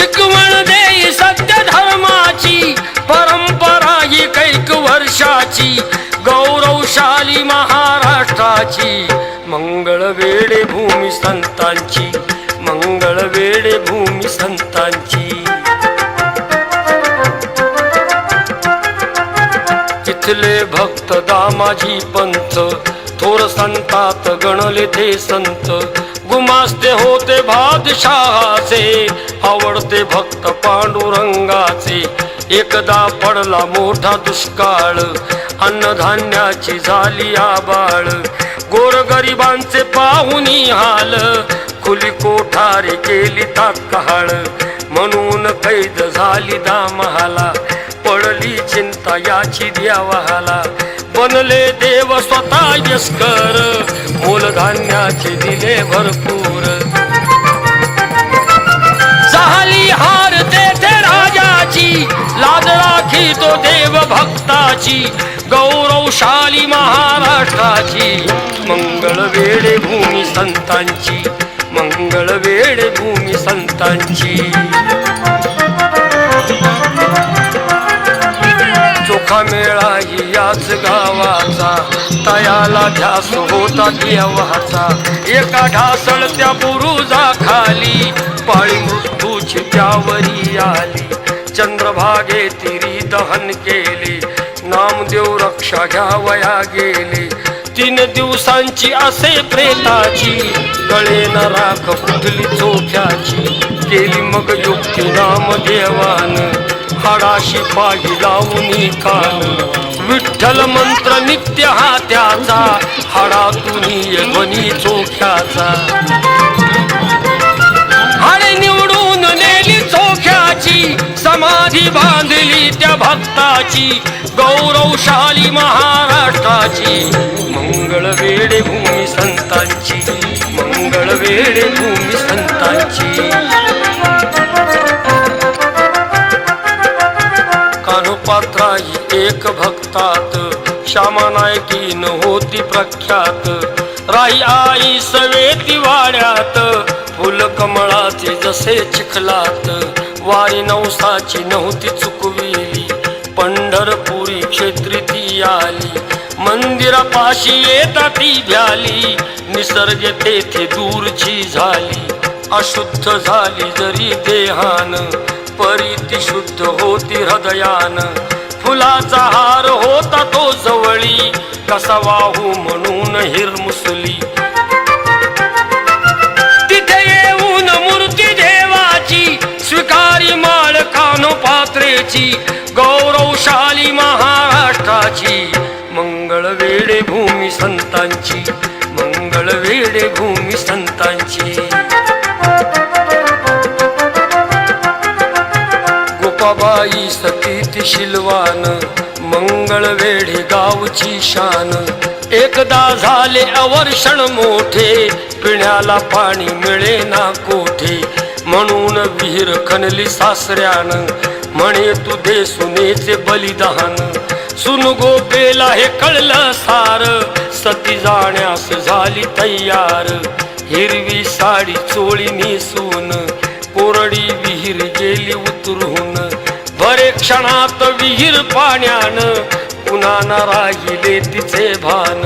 शिकवण देई सत्य धर्माची परंपरा ही कैक वर्षाची गौरवशाली महाराष्ट्राची. मंगळ वेळे भूमी संतांची मंगळ वेळे भूमी संतांची. तिथले भक्त दामाजी पंत थोर संतात गणले ते संत गुमास्ते होते बादशहाचे आवडते भक्त पांडुरंगाचे. एकदा पडला मोठा दुष्काळ अन्नधान्याची झाली आबाळ. गोरगरिबांचे पाहुनी हाल खुली कोठारी केली तात्काळ. म्हणून कैद झाली दामहाला पडली चिंता याची द्यावाला बनले देव स्वतः यस्कर मूलधान्याचे दिले भरपूर. झाली हार तेथे राजाची लाज राखी तो देव भक्ताची गौरवशाली महाराष्ट्राची. मंगळ वेळे भूमी संतांची मंगळ वेळे भूमी संतांची. मोठा मेळा ही याच गावाचा तयाला ध्यास होता देवाचा. एका ढासळत्या बुरुजा खाली पाळी मृत्यूची त्यावरी आली. चंद्रभागे तिरी दहन केले नामदेव रक्षा घ्यावया गेले. तीन दिवसांची असे प्रेताची गळे न राख कुठली केली मग युक्ती नामदेवान हाडाशी पाही लावून कान विठ्ठल मंत्र नित्य हा त्याचा. हाडातून ध्वनी चोख्याचा. हाडे निवडून नेली चोख्याची. समाधी बांधली त्या भक्ताची. गौरवशाली महाराष्ट्राची. मंगळ वेळे भूमी संतांची. मंगळ वेळे भूमी संता एक भक्तात श्यामा नायकीन होती प्रख्यात. राई आई सवेती वाड्यात फुल कमळाचे जसे चिखलात. वारी नवसाची नव्हती चुकविली पंढरपुरी क्षेत्री ती आली मंदिरापाशी येता ती भ्याली निसर्ग तेथे दूरची झाली. अशुद्ध झाली जरी देहान परी ती शुद्ध होती हृदयान. फुलाचा हार होता तो जवळी. कसा वाहू म्हणून हिरमुसली तिथे येऊन मूर्ती देवाची स्वीकारी माळ खानो पात्रेची गौरवशाली महाराष्ट्राची. मंगळ वेडे भूमी संतांची मंगळ वेडे भूमी संतांची. गोपाबाई सतीत शिलवान मंगळ वेढे गावची शान. एकदा झाले अवर्षण मोठे पिण्याला पाणी मिळे ना कोठे. म्हणून विहीर खणली सासऱ्यान म्हणे तू दे सुनेचे बलिदान. सुन गोपेला हे कळलं सार सती जाण्यास झाली तयार. हिरवी साडी चोळी नेसून कोरडी विहीर गेली उतरून. क्षणात विहीर पाण्यानं पुन्हा न राहिले तिचे भान.